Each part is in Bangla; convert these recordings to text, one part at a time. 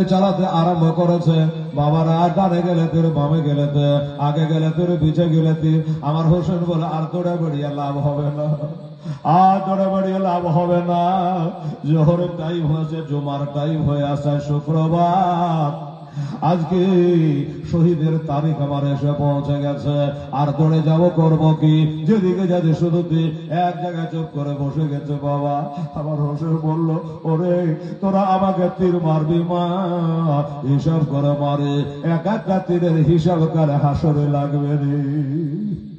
তীর চালাতে আরম্ভ করেছে। বাবারা, ডানে গেলে তোর, বামে গেলে আগে গেলে তোর, পিছে গেলে আমার হোসেন বলে, আর তোরা বেরিয়ে লাভ হবে না। আর লাভ হবে না। জোহরের টাইম হয়েছে, জুমার টাইম হয়ে আসে শুক্রবার। আজকে শহীদের তারিখ আমার এসে পৌঁছে গেছে। আর দৌড়ে যাব করব কি? যেদিকে যাচ্ছে শুধু তুই এক জায়গায় চুপ করে বসে গেছে বাবা। আমার হোসেন বলল, ওরে, তোরা আমাকে তীর মারবি মা। হিসাব করে মারে। এক একটা তীরের হিসাব করে হাসরে লাগবে রে।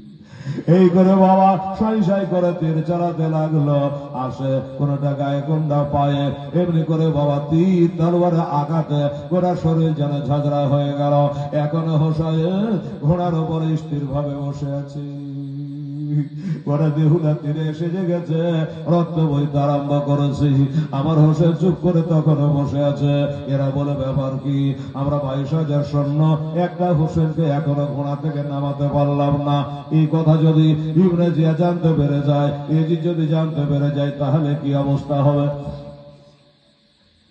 এই করে বাবা, সাই করে তীর চালাতে লাগল। আসে কোনটা গায়ে কোনটা পায়ে। এমনি করে বাবা তীর তরবারে আঘাতে গোটা শরীর যেন ঝাঁঝরা হয়ে গেল। এখন হোসায় ঘোড়ার উপরে স্থির ভাবে বসে আছি। তীরে এসে গেছে, রক্ত বইতে আরম্ভ করেছি। আমার হোসে চুপ করে তখনও বসে আছে। এরা বলে, ব্যাপার কি? আমরা বাইশ হাজার সৈন্য, একটা হোসেনকে এখনও ঘোড়া থেকে নামাতে পারলাম না। এই কথা যদি ইংরেজিয়া জানতে পেরে যায় এজি যদি জানতে পেরে যায়, তাহলে কি অবস্থা হবে?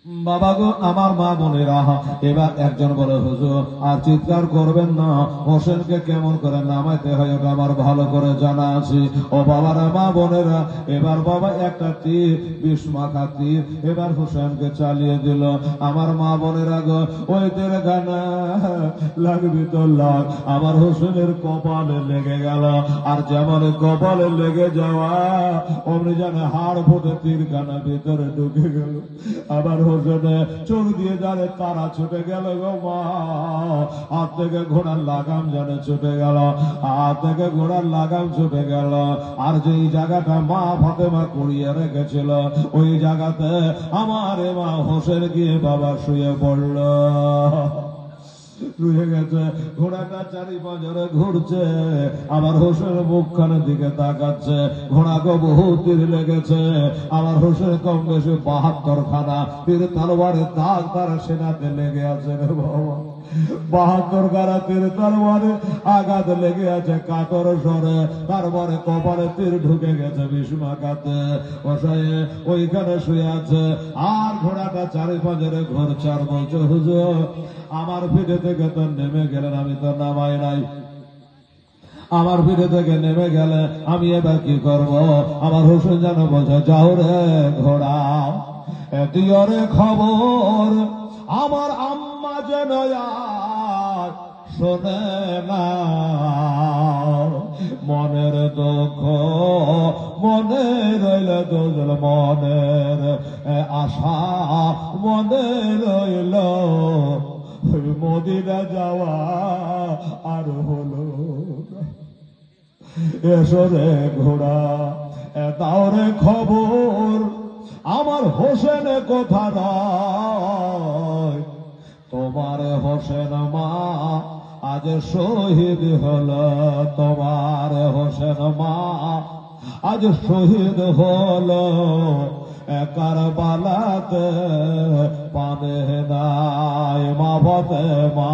বাবা গো, আমার মা বোনেরা, এবার একজন বলে, হুজুর, আর চিৎকার করবেন না। হোসেনকে কেমন করে নামাইতে হয়, ওটা আমার ভালো করে জানা আছে। ও বাবারা, মা বোনেরা, এবার বাবা একটা তীর, বিষ মাখা তীর, এবার হোসেনকে চালিয়ে দিল। আমার মা বোনেরা গো, ওই তীর গানা লাগবি তো লাগ আমার হোসেনের কপালে লেগে গেল। আর যেমন কপালে লেগে যাওয়া, অমনি জানে হাড় ফুটে তীর গানা ভিতরে ঢুকে গেল। আবার হোসেনে চোর দিয়ে যারে তারা ছুটে গেল গো মা। হাত থেকে ঘোড়ার লাগাম জানে ছুটে গেল, হাত থেকে ঘোড়ার লাগাম ছুটে গেল। আর যেই জায়গাটা মা ফাতেমা কুড়িয়ে রেখেছিল, ওই জায়গাতে আমার মা হোসেন গিয়ে বাবা শুয়ে পড়ল। রুয়ে গেছে, ঘোড়াটা চারি ঘুরছে, আবার হোসেন মুখখানের দিকে তাকাচ্ছে ঘোড়াকে বহু তীর লেগেছে, আবার হোসেন কম বেশি বাহাত্তর খানা তীর তালোয়ারে দাগ তার সেনাতে লেগে আছে রে বাবা। বাহাত্তর গারা তীর তরবারে আঘাত লেগে আছে, কাতর সরে তারপরে কপালে তীর ঢুকে গেছে বসায়ে ওইখানে শুয়ে আছে। আর ঘোড়াটা চারি পাঁচরে বলছে, হুজুর, আমার পিঠে থেকে তো নেমে গেলেন, আমি তো নামাই নাই। আমার পিঠে থেকে নেমে গেলে আমি এবার কি করব? আমার হোসেন যেন বলছে, যাও রে ঘোড়া রে খবর। আমার আম্মা যেন শোনে না। মনের দুঃখ মনে রইল দোজল মনের আশা মনে রইল। মদিনা যাওয়া আর হলো। এসো রে ঘোড়া, এ দাও রে খবর, আমার হোসেন কথা হোসেন মা, আজ শহীদ হল তোমার হোসেন মা। আজ শহীদ হল একার বালাতে পাবে নাই মা। বতে মা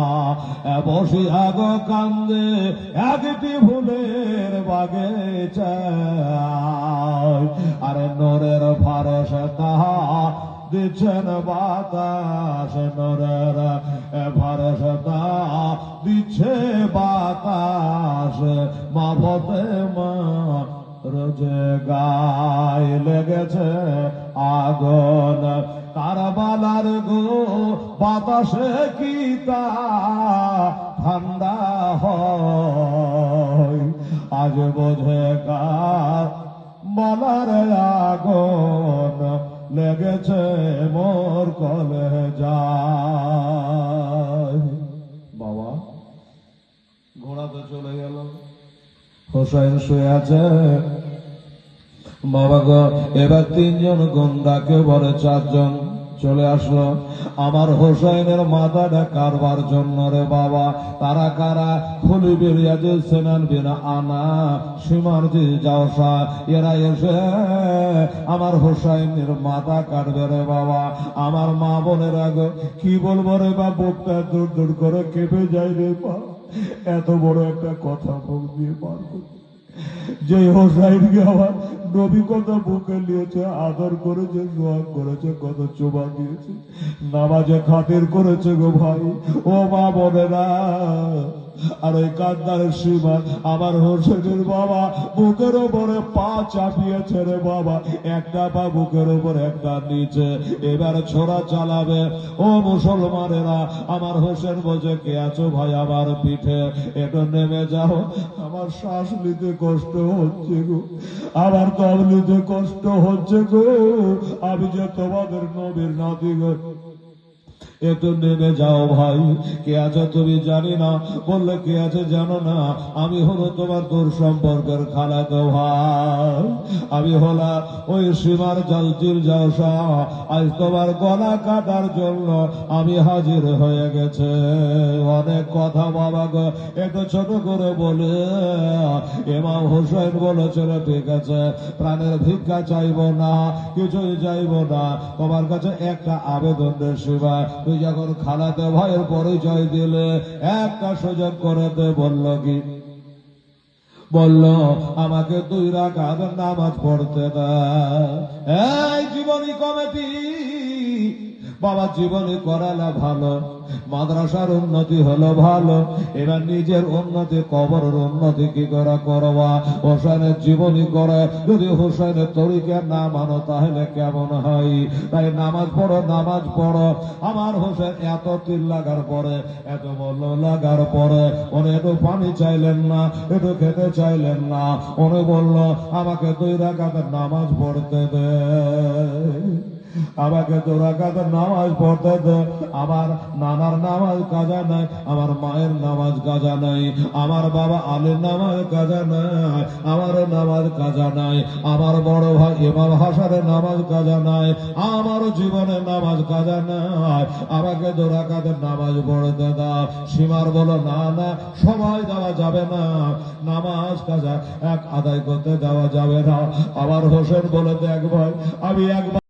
বসি আগ কান্দে একটি ফুলের বাগে আরে নোরের ফারস তাহা দিচ্ছেন বাতাস নোরের ফারস দিচ্ছে বাতাস। মা বতে মা রোজে গায়ে লেগেছে আগুন। কারবালার গো, বাতাসে কি ঠান্ডা হয়, আজ বোঝে হোসাইন শুয়ে আছে। বাবা গো, এবার তিনজন গন্ডাকে বলে চারজন। চলে আসলো। আমার হোসাইনের মাথাটা কারবার জন্য রে বাবা। তারা কারা? খুলি বেরিয়ে যে সেনান বিনা আনা, সীমার যে যাওসা এরা এসে আমার হোসাইনের মাথা কাটবে রে বাবা। আমার মা বোনের আগে কি বলব রে বা বুকটা দূর দূর করে কেঁপে যায় রে বা এত বড় একটা কথা মুখ দিয়ে পার করতে যে হোসাইনকে আমার নবী কত বুকে নিয়েছে, আদর করেছে সোহাগ করেছে, কত চোবা দিয়েছে, নামাজে খাতির করেছে গো ভাই। ও মা বোনেরা আর ওই কান্দারের সীমা আমার হোসেনের বাবা বুকের ওপরে পা চাপিয়েছে রে বাবা। একটা পা বুকের ওপর একটা নিচে। এবার ছোড়া চালাবে। ও মুসলমানেরা, আমার হোসেন বলছে, কে আছো ভাই আমার পিঠে? একটু নেমে যাও। আমার শ্বাস নিতে কষ্ট হচ্ছে গো। আমার দম নিতে কষ্ট হচ্ছে গো। আমি যে তোমাদের নবীর নাতি গো। একটু নেমে যাও ভাই। কে আছে তুমি জানি না। বললে কে আছে জানো না। আমি হলো তোমার তোর সম্পর্কের খালাতো ভাই। আমি হলাম ওই সীমার জলচির জলসা। আজ তোমার গলা কাটার জন্য আমি হাজির হয়ে গেছে। অনেক কথা বাবা গো, একটু ছোট করে বলে। এমাম হোসেন বলেছিল ঠিক আছে। প্রাণের ভিক্ষা চাইব না, কিছুই চাইব না। তোমার কাছে একটা আবেদন শিবা তুই যখন খালাতে ভয়ের পরিচয় দিলে একটা সুযোগ করাতে বলল কি? বলল, আমাকে দুই রাখাত নামাজ পড়তে দা এই জীবনী কমিটি বাবা জীবনী করালে ভালো। মাদ্রাসার উন্নতি হলো ভালো। এবার নিজের উন্নতি, কবরের উন্নতি কি করে করবা? হোসেনের জীবনী করে। যদি হোসেনের তরিকে না মানো, তাহলে কেমন হয়? তাই নামাজ পড়ো নামাজ পড়ো। আমার হোসেন এত তীর লাগার পরে, এত বলল লাগার পরে, উনি একটু পানি চাইলেন না, একটু খেতে চাইলেন না। উনি বলল, আমাকে দুই রাখাতে নামাজ পড়তে দে। আমাকে তোরাকাতে নামাজ পড়তে দে। আমার নানার নামাজ কাজা নাই, আমার মায়ের নামাজ কাজা নাই, আমার বাবা আলীর নামাজ কাজা নাই, আমারও নামাজ কাজা নাই, আমার বড় ভাই ইমাম হাসানের নামাজ কাজা নাই আমারও জীবনের নামাজ কাজা নাই। আমাকে দোরাকাতে নামাজ পড়তে দাও সীমার বলো, না না সবাই দেওয়া যাবে না। নামাজ কাজা এক আদায় করতে দেওয়া যাবে না। আবার হোসেন বলে দেখ ভাই, আমি একবার